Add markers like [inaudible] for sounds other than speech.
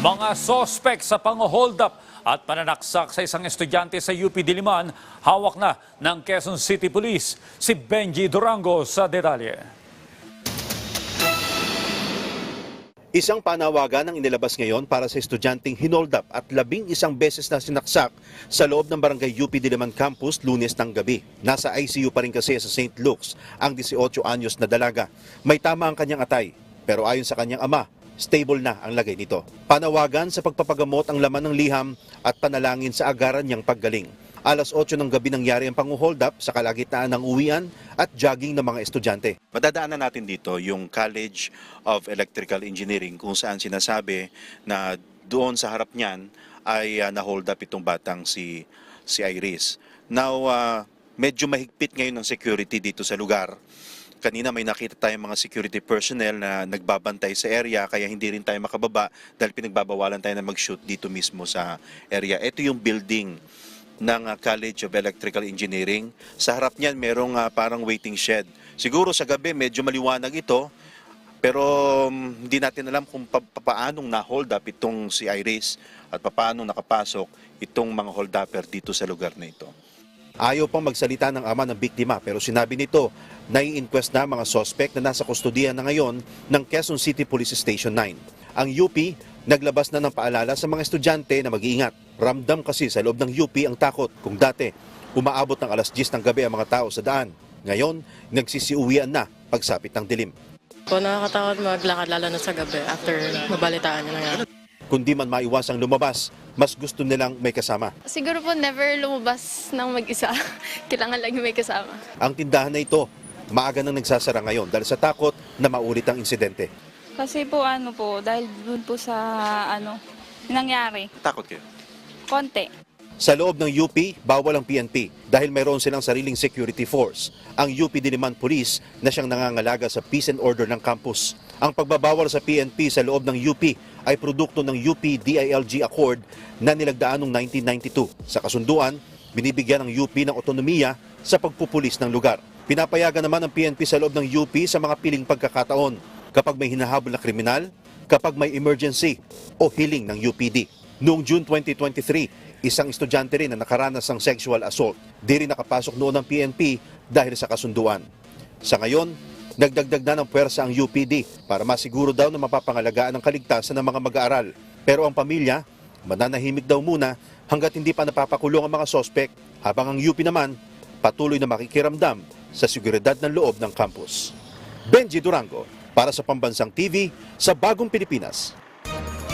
Mga sospek sa pang-hold at pananaksak sa isang estudyante sa UP Diliman, hawak na ng Quezon City Police. Si Benji Durango sa detalye. Isang panawagan ang inilabas ngayon para sa estudyanteng hinold up at labing isang beses na sinaksak sa loob ng barangay UP Diliman Campus lunes ng gabi. Nasa ICU pa rin kasi sa St. Luke's ang 18 anyos na dalaga. May tama ang kanyang atay, pero ayon sa kanyang ama, stable na ang lagay nito. Panawagan sa pagpapagamot ang laman ng liham at panalangin sa agaran niyang paggaling. Alas 8 ng gabi nangyari ang pang-hold up sa kalagitnaan ng uwian at jogging ng mga estudyante. Madadaanan natin dito yung College of Electrical Engineering kung saan sinasabi na doon sa harap niyan ay uh, na-hold up itong batang si si Iris. Now, ah, medyo mahigpit ngayon ang security dito sa lugar. Kanina may nakita tayong mga security personnel na nagbabantay sa area kaya hindi rin tayo makababa dahil pinagbabawalan tayo na mag-shoot dito mismo sa area. Ito yung building ng uh, College of Electrical Engineering. Sa harap niyan merong uh, parang waiting shed. Siguro sa gabi medyo maliwanag ito pero um, hindi natin alam kung pa- pa- paanong na-hold up itong si Iris at paano nakapasok itong mga hold dito sa lugar na ito. Ayaw pang magsalita ng ama ng biktima pero sinabi nito na i-inquest na mga suspect na nasa kustodiyan na ngayon ng Quezon City Police Station 9. Ang UP naglabas na ng paalala sa mga estudyante na mag-iingat. Ramdam kasi sa loob ng UP ang takot kung dati umaabot ng alas 10 ng gabi ang mga tao sa daan. Ngayon, nagsisiuwian na pagsapit ng dilim. Po, nakakatakot maglakad lalo na sa gabi after mabalitaan niya nangyari. Kung di man maiwasang lumabas, mas gusto nilang may kasama. Siguro po never lumabas ng mag-isa. [laughs] Kailangan lagi may kasama. Ang tindahan na ito, maaga nang nagsasara ngayon dahil sa takot na maulit ang insidente. Kasi po ano po, dahil dun po sa ano, nangyari, Takot kayo? konti. Sa loob ng UP, bawal ang PNP dahil mayroon silang sariling security force. Ang UP Diliman Police na siyang nangangalaga sa peace and order ng campus. Ang pagbabawal sa PNP sa loob ng UP ay produkto ng UP DILG Accord na nilagdaan noong 1992. Sa kasunduan, binibigyan ng UP ng otonomiya sa pagpupulis ng lugar. Pinapayagan naman ng PNP sa loob ng UP sa mga piling pagkakataon kapag may hinahabol na kriminal, kapag may emergency o hiling ng UPD. Noong June 2023, isang estudyante rin na nakaranas ng sexual assault. Di rin nakapasok noon ng PNP dahil sa kasunduan. Sa ngayon, nagdagdag na ng puwersa ang UPD para masiguro daw na mapapangalagaan ang kaligtasan ng mga mag-aaral. Pero ang pamilya, mananahimik daw muna hanggat hindi pa napapakulong ang mga sospek habang ang UP naman patuloy na makikiramdam sa seguridad ng loob ng campus. Benji Durango para sa Pambansang TV sa Bagong Pilipinas.